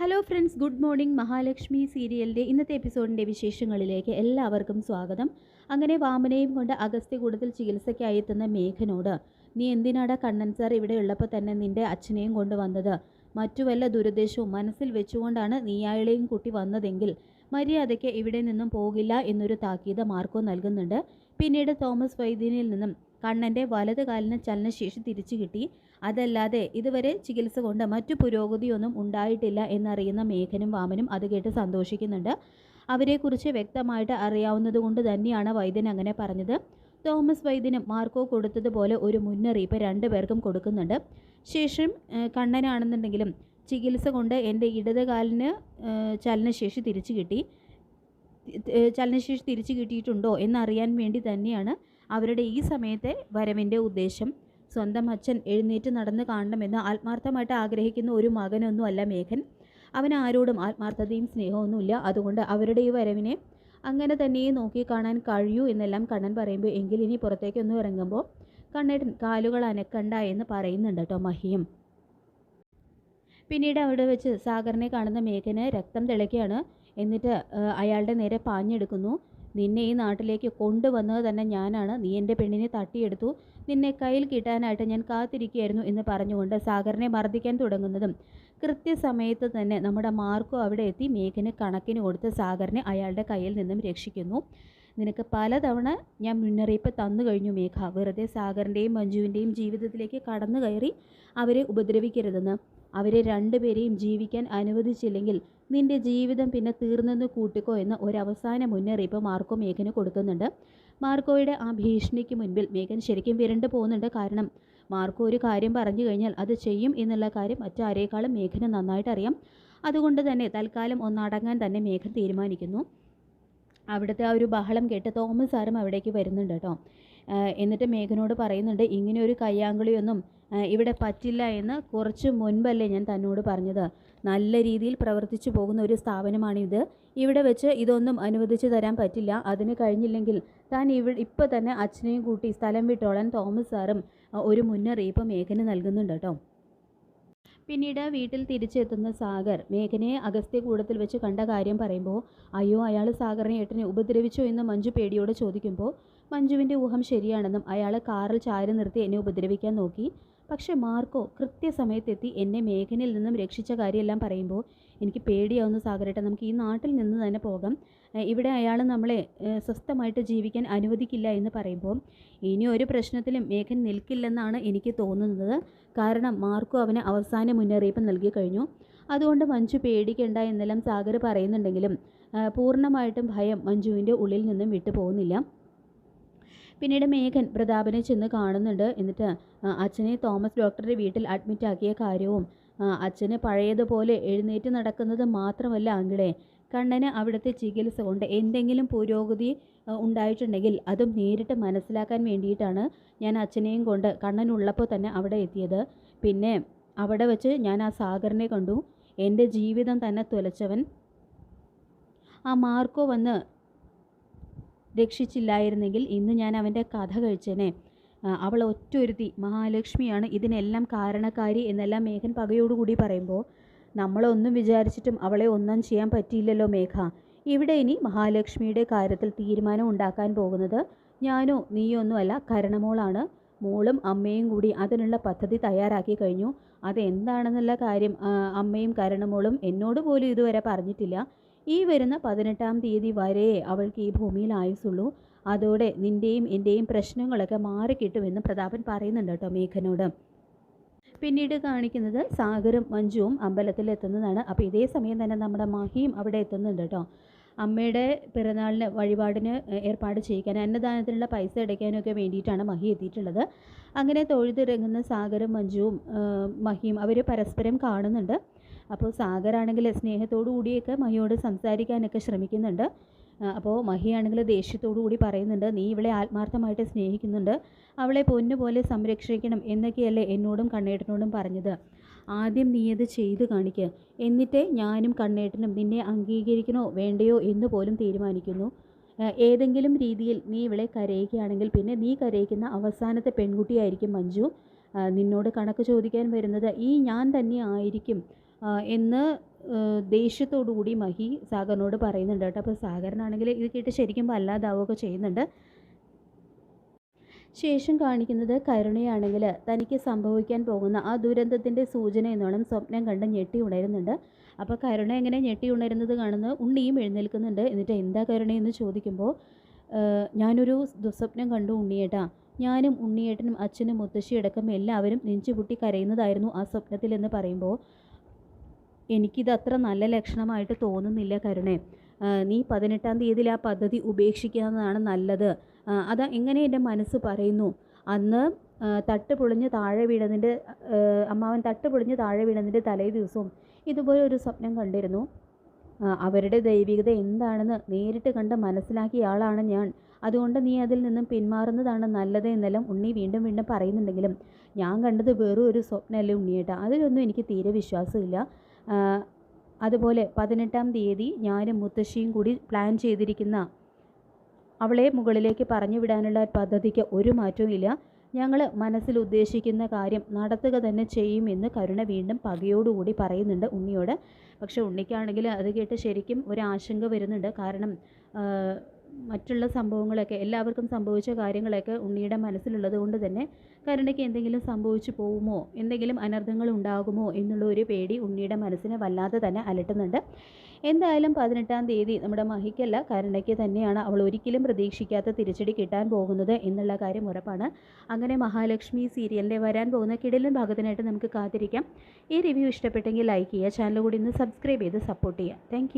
Hello friends good morning. Mahalakshmi സീരിയലിന്റെ ഇന്നത്തെ എപ്പിസോഡിന്റെ വിശേഷങ്ങളിലേക്ക് എല്ലാവർക്കും സ്വാഗതം. അങ്ങനെ വാമനയും കൊണ്ട് അഗസ്ത്യകൂടത്തിൽ ചികിത്സയ്ക്കായി എത്തുന്ന മേഘനോട് നീ എന്തിനാടാ കണ്ണൻ സാർ ഇവിടെ ഉള്ളപ്പോൾ തന്നെ നിന്റെ അച്ഛനെയും കൊണ്ട് വന്നത്? മറ്റു വല്ല ദുരുദ്ദേശവും മനസ്സിൽ വെച്ചുകൊണ്ടാണ് നീ അയാളെയും കൂട്ടി വന്നതെങ്കിൽ മര്യാദയ്ക്ക് ഇവിടെ നിന്നും പോകില്ല എന്നൊരു താക്കീത് മാർക്കോ നൽകുന്നുണ്ട്. പിന്നീട് തോമസ് വൈദ്യനിൽ നിന്നും കണ്ണന്റെ വലത് കാലിന് ചലനശേഷി തിരിച്ചു കിട്ടി. അതല്ലാതെ ഇതുവരെ ചികിത്സ കൊണ്ട് മറ്റു പുരോഗതിയൊന്നും ഉണ്ടായിട്ടില്ല എന്നറിയുന്ന മേഘനും വാമനും അത് കേട്ട് സന്തോഷിക്കുന്നുണ്ട്. അവരെക്കുറിച്ച് വ്യക്തമായിട്ട് അറിയാവുന്നതുകൊണ്ട് തന്നെയാണ് വൈദ്യൻ അങ്ങനെ പറഞ്ഞത്. തോമസ് വൈദ്യനും മാർക്കോ കൊടുത്തതുപോലെ ഒരു മുന്നറിയിപ്പ് രണ്ടുപേർക്കും കൊടുക്കുന്നുണ്ട്. ശേഷം കണ്ണനാണെന്നുണ്ടെങ്കിലും ചികിത്സ കൊണ്ട് എന്റെ ഇടതുകാലിന് ചലനശേഷി തിരിച്ചു കിട്ടി. ചലനശേഷി തിരിച്ചു കിട്ടിയിട്ടുണ്ടോ എന്നറിയാൻ വേണ്ടി തന്നെയാണ് അവരുടെ ഈ സമയത്തെ വരവിന്റെ ഉദ്ദേശം. സ്വന്തം അച്ഛൻ എഴുന്നേറ്റ് നടന്ന് കാണണമെന്ന് ആത്മാർത്ഥമായിട്ട് ആഗ്രഹിക്കുന്ന ഒരു മകനൊന്നുമല്ല മേഘൻ. അവൻ ആരോടും ആത്മാർത്ഥതയും സ്നേഹമൊന്നുമില്ല. അതുകൊണ്ട് അവരുടെ ഈ വരവിനെ അങ്ങനെ തന്നെ നോക്കി കാണാൻ കഴിയൂ എന്നെല്ലാം കണ്ണൻ പറയുമ്പോൾ എങ്കിൽ ഇനി പുറത്തേക്കൊന്നും ഇറങ്ങുമ്പോൾ കണ്ണേട്ടൻ കാലുകൾ അനക്കണ്ട എന്ന് പറയുന്നുണ്ട് കേട്ടോ മഹിയും. പിന്നീട് അവിടെ വെച്ച് സാഗറിനെ കാണുന്ന മേഘന് രക്തം തിളയ്ക്കുകയാണ്. എന്നിട്ട് അയാളുടെ നേരെ പാഞ്ഞെടുക്കുന്നു. നിന്നെ ഈ നാട്ടിലേക്ക് കൊണ്ടുവന്നത് തന്നെ ഞാനാണ്. നീ എന്റെ പെണ്ണിനെ തട്ടിയെടുത്തു. നിന്നെ കയ്യിൽ കിട്ടാനായിട്ട് ഞാൻ കാത്തിരിക്കുകയായിരുന്നു എന്ന് പറഞ്ഞുകൊണ്ട് സാഗറിനെ മർദ്ദിക്കാൻ തുടങ്ങുന്നതും കൃത്യസമയത്ത് തന്നെ നമ്മുടെ മാർക്കോ അവിടെ എത്തി മേഘന് കണക്കിന് കൊടുത്ത് സാഗറിനെ അയാളുടെ കയ്യിൽ നിന്നും രക്ഷിക്കുന്നു. നിനക്ക് പലതവണ ഞാൻ മുന്നറിയിപ്പ് തന്നു കഴിഞ്ഞു മേഘ. വെറുതെ സാഗറിന്റെയും മഞ്ജുവിന്റെയും ജീവിതത്തിലേക്ക് കടന്നു കയറി അവരെ ഉപദ്രവിക്കരുതെന്ന്. അവരെ രണ്ടുപേരെയും ജീവിക്കാൻ അനുവദിച്ചില്ലെങ്കിൽ നിന്റെ ജീവിതം പിന്നെ തീർന്നെന്ന് കൂട്ടിക്കോ എന്ന ഒരവസാന മുന്നറിയിപ്പ് മാർക്കോ മേഘന് കൊടുക്കുന്നുണ്ട്. മാർക്കോയുടെ ആ ഭീഷണിക്ക് മുൻപിൽ മേഘൻ ശരിക്കും വിരണ്ടു പോകുന്നുണ്ട്. കാരണം മാർക്കോ ഒരു കാര്യം പറഞ്ഞു കഴിഞ്ഞാൽ അത് ചെയ്യും എന്നുള്ള കാര്യം മറ്റാരേക്കാളും മേഘന് നന്നായിട്ട് അറിയാം അതുകൊണ്ട് തന്നെ തൽക്കാലം ഒന്നടങ്ങാൻ തന്നെ മേഘൻ തീരുമാനിക്കുന്നു. അവിടുത്തെ ആ ഒരു ബഹളം കേട്ട് തോമസ് സാറും അവിടേക്ക് വരുന്നുണ്ട് കേട്ടോ. എന്നിട്ട് മേഘനോട് പറയുന്നുണ്ട് ഇങ്ങനെ ഒരു കയ്യാങ്കളിയൊന്നും ഇവിടെ പറ്റില്ല എന്ന് കുറച്ച് മുൻപല്ലേ ഞാൻ തന്നോട് പറഞ്ഞത്. നല്ല രീതിയിൽ പ്രവർത്തിച്ചു പോകുന്ന ഒരു സ്ഥാപനമാണിത് ഇവിടെ വെച്ച് ഇതൊന്നും അനുവദിച്ചു തരാൻ പറ്റില്ല. അതിന് കഴിഞ്ഞില്ലെങ്കിൽ താൻ ഇവിടെ ഇപ്പോൾ തന്നെ അച്ഛനെയും കൂട്ടി സ്ഥലം വിട്ടോളാൻ തോമസ് സാറും ഒരു മുന്നറിയിപ്പ് മേഘന് നൽകുന്നുണ്ട് കേട്ടോ. പിന്നീട് വീട്ടിൽ തിരിച്ചെത്തുന്ന സാഗർ മേഘനയെ അഗസ്ത്യകൂടത്തിൽ വെച്ച് കണ്ട കാര്യം പറയുമ്പോൾ അയ്യോ അയാൾ സാഗറിനെ ഏട്ടനെ ഉപദ്രവിച്ചോ എന്ന് മഞ്ജു പേടിയോട് ചോദിക്കുമ്പോൾ മഞ്ജുവിന്റെ ഊഹം ശരിയാണെന്നും അയാൾ കാറിൽ ചാരി നിർത്തി എന്നെ ഉപദ്രവിക്കാൻ നോക്കി. പക്ഷേ മാർക്കോ കൃത്യസമയത്തെത്തി എന്നെ മേഘനിൽ നിന്നും രക്ഷിച്ച കാര്യമെല്ലാം പറയുമ്പോൾ എനിക്ക് പേടിയാവുന്ന സാഗരേട്ട. നമുക്ക് ഈ നാട്ടിൽ നിന്ന് തന്നെ പോകാം. ഇവിടെ അയാൾ നമ്മളെ സ്വസ്ഥമായിട്ട് ജീവിക്കാൻ അനുവദിക്കില്ല എന്ന് പറയുമ്പോൾ ഇനി ഒരു പ്രശ്നത്തിലും മേഘൻ നിൽക്കില്ലെന്നാണ് എനിക്ക് തോന്നുന്നത്. കാരണം മാർക്കോ അവന് അവസാന മുന്നറിയിപ്പ് നൽകി കഴിഞ്ഞു. അതുകൊണ്ട് മഞ്ജു പേടിക്കേണ്ട എന്നെല്ലാം സാഗർ പറയുന്നുണ്ടെങ്കിലും പൂർണമായിട്ടും ഭയം മഞ്ജുവിന്റെ ഉള്ളിൽ നിന്നും വിട്ടു പോകുന്നില്ല പിന്നീട് മേഘൻ പ്രതാപനെ ചെന്ന് കാണുന്നുണ്ട്. എന്നിട്ട് അച്ഛനെ തോമസ് ഡോക്ടറുടെ വീട്ടിൽ അഡ്മിറ്റാക്കിയ കാര്യവും അച്ഛന് പഴയതുപോലെ എഴുന്നേറ്റ് നടക്കുന്നത് മാത്രമല്ല അങ്കിളെ കണ്ണന് അവിടുത്തെ ചികിത്സ കൊണ്ട് എന്തെങ്കിലും പുരോഗതി ഉണ്ടായിട്ടുണ്ടെങ്കിൽ അതും നേരിട്ട് മനസ്സിലാക്കാൻ വേണ്ടിയിട്ടാണ് ഞാൻ അച്ഛനെയും കൊണ്ട് കണ്ണനുള്ളപ്പോൾ തന്നെ അവിടെ എത്തിയത്. പിന്നെ അവിടെ വെച്ച് ഞാൻ ആ സാഗറിനെ കണ്ടു. എന്റെ ജീവിതം തന്നെ തുലച്ചവൻ. ആ മാർക്കോ വന്ന് രക്ഷിച്ചില്ലായിരുന്നെങ്കിൽ ഇന്ന് ഞാൻ അവന്റെ കഥ കഴിച്ചേനെ. അവൾ ഒറ്റൊരുത്തി മഹാലക്ഷ്മിയാണ്. ഇതിനെല്ലാം കാരണക്കാരി എന്നെല്ലാം മേഘൻ പകയോടുകൂടി പറയുമ്പോൾ നമ്മളൊന്നും വിചാരിച്ചിട്ടും അവളെ ഒന്നും ചെയ്യാൻ പറ്റിയില്ലല്ലോ മേഘ. ഇവിടെ ഇനി മഹാലക്ഷ്മിയുടെ കാര്യത്തിൽ തീരുമാനം ഉണ്ടാക്കാൻ പോകുന്നത് ഞാനോ നീയോ ഒന്നുമല്ല കരണമോളാണ്. മോളും അമ്മയും കൂടി അതിനുള്ള പദ്ധതി തയ്യാറാക്കി കഴിഞ്ഞു. അതെന്താണെന്നുള്ള കാര്യം അമ്മയും കരണമോളും എന്നോട് പോലും ഇതുവരെ പറഞ്ഞിട്ടില്ല. ഈ വരുന്ന പതിനെട്ടാം തീയതി വരെ അവൾക്ക് ഈ ഭൂമിയിൽ ആയുസുള്ളൂ അതോടെ നിന്റെയും എന്റെയും പ്രശ്നങ്ങളൊക്കെ മാറിക്കിട്ടുമെന്ന് പ്രതാപൻ പറയുന്നുണ്ട് കേട്ടോ മേഘനോട്. പിന്നീട് കാണിക്കുന്നത് സാഗറും മഞ്ജുവും അമ്പലത്തിൽ എത്തുന്നതാണ്. അപ്പോൾ ഇതേ സമയം തന്നെ നമ്മുടെ മഹിയും അവിടെ എത്തുന്നുണ്ട് കേട്ടോ. അമ്മയുടെ പിറന്നാളിന് വഴിപാടിന് ഏർപ്പാട് ചെയ്യിക്കാൻ അന്നദാനത്തിനുള്ള പൈസ അടയ്ക്കാനും ഒക്കെ വേണ്ടിയിട്ടാണ് മഹി എത്തിയിട്ടുള്ളത്. അങ്ങനെ തൊഴുതിറങ്ങുന്ന സാഗറും മഞ്ജുവും മഹിയും അവർ പരസ്പരം കാണുന്നുണ്ട്. അപ്പോൾ സാഗറാണെങ്കിൽ സ്നേഹത്തോടു കൂടിയൊക്കെ മഹിയോട് സംസാരിക്കാനൊക്കെ ശ്രമിക്കുന്നുണ്ട്. അപ്പോൾ മഹിയാണെങ്കിൽ ദേഷ്യത്തോടു കൂടി പറയുന്നുണ്ട് നീ ഇവളെ ആത്മാർത്ഥമായിട്ട് സ്നേഹിക്കുന്നുണ്ട്. അവളെ പൊന്നുപോലെ സംരക്ഷിക്കണം എന്നൊക്കെയല്ലേ എന്നോടും കണ്ണേട്ടനോടും പറഞ്ഞത്. ആദ്യം നീ അത് ചെയ്തു കാണിക്കുക എന്നിട്ടേ ഞാനും കണ്ണേട്ടനും നിന്നെ അംഗീകരിക്കണോ വേണ്ടയോ എന്ന് പോലും തീരുമാനിക്കുന്നു. ഏതെങ്കിലും രീതിയിൽ നീ ഇവളെ കരയിക്കുകയാണെങ്കിൽ പിന്നെ നീ കരയിക്കുന്ന അവസാനത്തെ പെൺകുട്ടിയായിരിക്കും മഞ്ജു. നിന്നോട് കണക്ക് ചോദിക്കാൻ വരുന്നത് ഈ ഞാൻ തന്നെ ആയിരിക്കും. എന്ന് ദേഷ്യത്തോടുകൂടി ദേഷ്യത്തോടു കൂടി മഹി സാഗറിനോട് പറയുന്നുണ്ട് കേട്ടോ. അപ്പോൾ സാഗറിനാണെങ്കിൽ ഇത് കേട്ട് ശരിക്കും വല്ലാതാവുകയൊക്കെ ചെയ്യുന്നുണ്ട്. ശേഷം കാണിക്കുന്നത് കരുണയാണെങ്കിൽ തനിക്ക് സംഭവിക്കാൻ പോകുന്ന ആ ദുരന്തത്തിന്റെ സൂചന എന്നോണം സ്വപ്നം കണ്ട് ഞെട്ടി ഉണരുന്നുണ്ട്. അപ്പോൾ കരുണ എങ്ങനെ ഞെട്ടി ഉണരുന്നത് കാണുന്ന? ഉണ്ണിയും എഴുന്നേൽക്കുന്നുണ്ട്. എന്നിട്ട് എന്താ കരുണയെന്ന് ചോദിക്കുമ്പോൾ "ഏഹ്, ഞാനൊരു ദുസ്വപ്നം കണ്ടു ഉണ്ണിയേട്ടാ. ഞാനും ഉണ്ണിയേട്ടനും അച്ഛനും മുത്തശ്ശിയടക്കം എല്ലാവരും നെഞ്ചുപൊട്ടി കരയുന്നതായിരുന്നു ആ സ്വപ്നത്തിൽ എന്ന് പറയുമ്പോൾ. എനിക്കിത് അത്ര നല്ല ലക്ഷണമായിട്ട് തോന്നുന്നില്ല കരുണേ. നീ പതിനെട്ടാം തീയതിയിൽ ആ പദ്ധതി ഉപേക്ഷിക്കുന്നതാണ് നല്ലത്. അത് എങ്ങനെ എന്റെ മനസ്സ് പറയുന്നു? അന്ന് തട്ട് പൊളിഞ്ഞ് താഴെ വീണതിന്റെ അമ്മാവൻ തട്ട് പൊളിഞ്ഞ് താഴെ വീണതിന്റെ തലേ ദിവസവും ഇതുപോലെ ഒരു സ്വപ്നം കണ്ടിരുന്നു. അവരുടെ ദൈവികത എന്താണെന്ന് നേരിട്ട് കണ്ട് മനസ്സിലാക്കിയ ആളാണ് ഞാൻ. അതുകൊണ്ട് നീ അതിൽ നിന്നും പിന്മാറുന്നതാണ് നല്ലത് എന്നെല്ലാം ഉണ്ണി വീണ്ടും വീണ്ടും പറയുന്നുണ്ടെങ്കിലും ഞാൻ കണ്ടത് വെറും ഒരു സ്വപ്നമല്ലേ ഉണ്ണിയേട്ടാ. അതിലൊന്നും എനിക്ക് തീരെ വിശ്വാസമില്ല. അതുപോലെ പതിനെട്ടാം തീയതി ഞാനും മുത്തശ്ശിയും കൂടി പ്ലാൻ ചെയ്തിരിക്കുന്ന അവളെ മുകളിലേക്ക് പറഞ്ഞു വിടാനുള്ള പദ്ധതിക്ക് ഒരു മാറ്റവും ഇല്ല. ഞങ്ങൾ മനസ്സിൽ ഉദ്ദേശിക്കുന്ന കാര്യം നടത്തുക തന്നെ ചെയ്യുമെന്ന് കരുണ വീണ്ടും പകയോടുകൂടി പറയുന്നുണ്ട് ഉണ്ണിയോട്. പക്ഷേ ഉണ്ണിക്കാണെങ്കിൽ അത് കേട്ട് ശരിക്കും ഒരു ആശങ്ക വരുന്നുണ്ട്. കാരണം മറ്റുള്ള സംഭവങ്ങളൊക്കെ എല്ലാവർക്കും സംഭവിച്ച കാര്യങ്ങളൊക്കെ ഉണ്ണിയുടെ മനസ്സിലുള്ളത് കൊണ്ട് തന്നെ കരുണയ്ക്ക് എന്തെങ്കിലും സംഭവിച്ചു പോകുമോ എന്തെങ്കിലും അനർത്ഥങ്ങൾ ഉണ്ടാകുമോ? എന്നുള്ള ഒരു പേടി ഉണ്ണിയുടെ മനസ്സിനെ വല്ലാതെ തന്നെ അലട്ടുന്നുണ്ട്. എന്തായാലും പതിനെട്ടാം തീയതി നമ്മുടെ മഹിക്കല്ല കരുണയ്ക്ക് തന്നെയാണ് അവൾ ഒരിക്കലും പ്രതീക്ഷിക്കാത്ത തിരിച്ചടി കിട്ടാൻ പോകുന്നത് എന്നുള്ള കാര്യം ഉറപ്പാണ്. അങ്ങനെ മഹാലക്ഷ്മി സീരിയലിന്റെ വരാൻ പോകുന്ന കിടലൻ ഭാഗത്തിനായിട്ട് നമുക്ക് കാത്തിരിക്കാം. ഈ റിവ്യൂ ഇഷ്ടപ്പെട്ടെങ്കിൽ ലൈക്ക് ചെയ്യുക ചാനൽ കൂടി ഇന്ന് സബ്സ്ക്രൈബ് ചെയ്ത് സപ്പോർട്ട് ചെയ്യുക. താങ്ക്